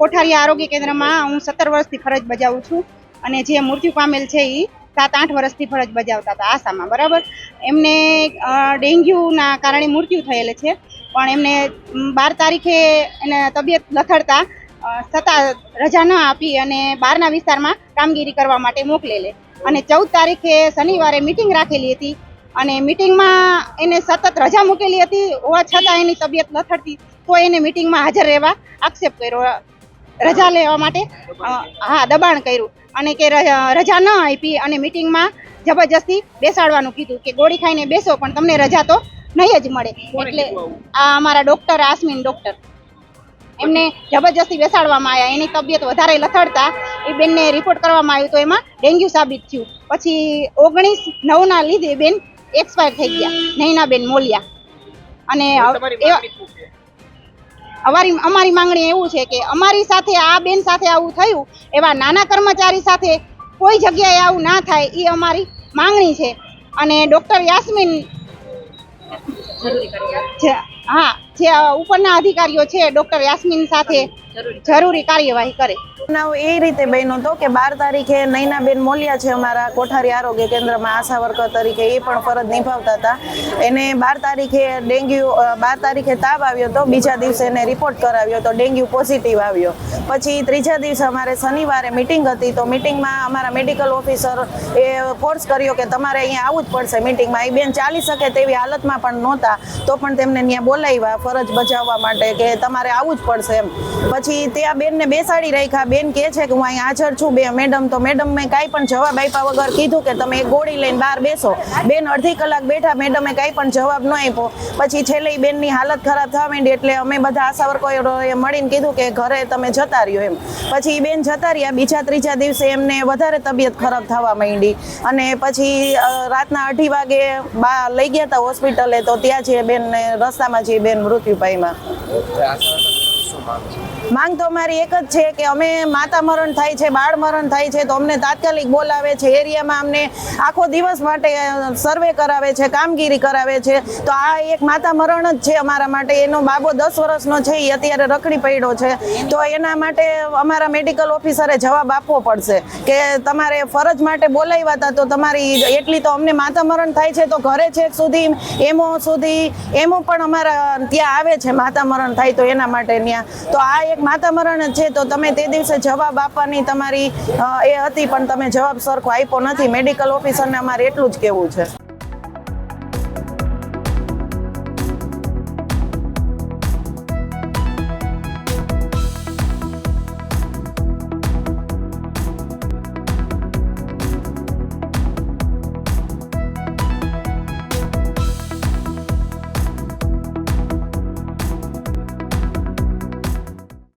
કોઠારી આરોગ્ય કેન્દ્રમાં હું સત્તર વર્ષથી ફરજ બજાવું છું અને જે મૃત્યુ પામેલ છે એ સાત આઠ વર્ષથી ફરજ બજાવતા હતા આસામાં, બરાબર? એમને ડેન્ગ્યુના કારણે મૃત્યુ થયેલ છે, પણ એમને બાર તારીખે એને તબિયત લથડતા છતાં રજા ન આપી અને બહારના વિસ્તારમાં કામગીરી કરવા માટે મોકલેલે. અને ચૌદ તારીખે શનિવારે મિટિંગ રાખેલી હતી અને મિટિંગમાં એને સતત રજા મૂકેલી હતી, હોવા છતાં એની તબિયત લથડતી તો એને મિટિંગમાં હાજર રહેવા આક્ષેપ કર્યો. રજા લેવા માટે હા દબાણ કર્યું. અને કે રજા ન આપી અને મિટિંગમાં જબરજસ્તી બેસાડવાનું કીધું કે ગોળી ખાઈને બેસો પણ તમને રજા તો નહીં જ મળે. એટલે આ અમારા ડોક્ટર આસમીન ડોક્ટર. એમને જબરજસ્તી બેસાડવામાં આવ્યા. એની તબિયત વધારે લથડતા એ બેનને રિપોર્ટ કરવામાં આવ્યું તો એમાં ડેન્ગ્યુ સાબિત થયું. પછી ઓગણીસ નવના લીધે બેન એક્સપાયર થઈ ગયા. નૈના બેન મોલિયા. અને અમારી અમારી માંગણી એવું છે કે અમારી સાથે આ બેન સાથે આવું થયું એવા નાના કર્મચારી સાથે કોઈ જગ્યાએ આવું ના થાય એ અમારી માંગણી છે. અને ડૉક્ટર યાસ્મીન જે- હા જે ઉપરના અધિકારીઓ છે ડોક્ટર યાસ્મીન સાથે જરૂરી. કાર્યવાહી કરે. બનાવ એ રીતે બન્યો હતો કે બાર તારીખે નૈનાબેન મોલિયા છે અમારા કોઠારી આરોગ્ય કેન્દ્રમાં આશા વર્કર તરીકે એ પણ ફરજ નિભાવતા હતા. એને બાર તારીખે ડેન્ગ્યુ બાર તારીખે તાવ આવ્યો હતો બીજા દિવસે એને રિપોર્ટ કરાવ્યો તો ડેન્ગ્યુ પોઝિટિવ આવ્યો. પછી ત્રીજા દિવસે અમારે શનિવારે મિટિંગ હતી તો મિટિંગમાં અમારા મેડિકલ ઓફિસર એ ફોર્સ કર્યો કે તમારે અહીંયા આવવું જ પડશે મિટિંગમાં. એ બેન ચાલી શકે તેવી હાલતમાં પણ નહોતા તો પણ તેમને ત્યાં બોલાવ્યા, ફરજ બજાવવા માટે કે તમારે આવવું જ પડશે એમ. પછી ત્યાં બેનને બેસાડી રાખ્યા. બેન કહે છે કે હું અહીં હાજર છું. બે મેડમ તો મેડમ મેં કાંઈ પણ જવાબ આપ્યા વગર કીધું કે તમે એક ગોળી લઈને બહાર બેસો. બેન અડધી કલાક બેઠા, મેડમે કાંઈ પણ જવાબ ન આપ્યો. પછી છેલ્લે બેનની હાલત ખરાબ થવા માંડી એટલે અમે બધા આશા વર્કરોએ મળીને કીધું કે ઘરે તમે જતા રહ્યો એમ. પછી બેન જતા રહ્યા. બીજા ત્રીજા દિવસે એમને વધારે તબિયત ખરાબ થવા માંડી. અને પછી રાતના અઢી વાગે બા લઈ ગયા હતા હોસ્પિટલે, તો ત્યાં જે બેનને રસ્તામાં જે બેન મૃત્યુ પામ્યા માંગ તો અમારી એક જ છે કે અમે માતા મરણ થાય છે બાળ મરણ થાય છે, તો અમને તાત્કાલિક બોલાવે છે, એરિયામાં અમને આખો દિવસ માટે સર્વે કરાવે છે, કામગીરી કરાવે છે. તો આ એક માતા મરણ જ છે અમારા માટે. એનો બાબો દસ વર્ષનો છે એ અત્યારે રખડી પડ્યો છે. તો એના માટે અમારા મેડિકલ ઓફિસરે જવાબ આપવો પડશે કે તમારે ફરજ માટે બોલાવ્યા હતા, તો તમારી એટલી તો અમને માતા મરણ થાય છે, તો ઘરે છેક સુધી, એમો સુધી, એમો પણ અમારા ત્યાં આવે છે માતા મરણ થાય તો એના માટે ત્યાં તો આ એક માતા મરણ જ છે, તો તમે તે દિવસે જવાબ આપવાની તમારી એ હતી, પણ તમે જવાબ સરખો આપ્યો નથી. મેડિકલ ઓફિસરને અમારે એટલું જ કહેવું છે.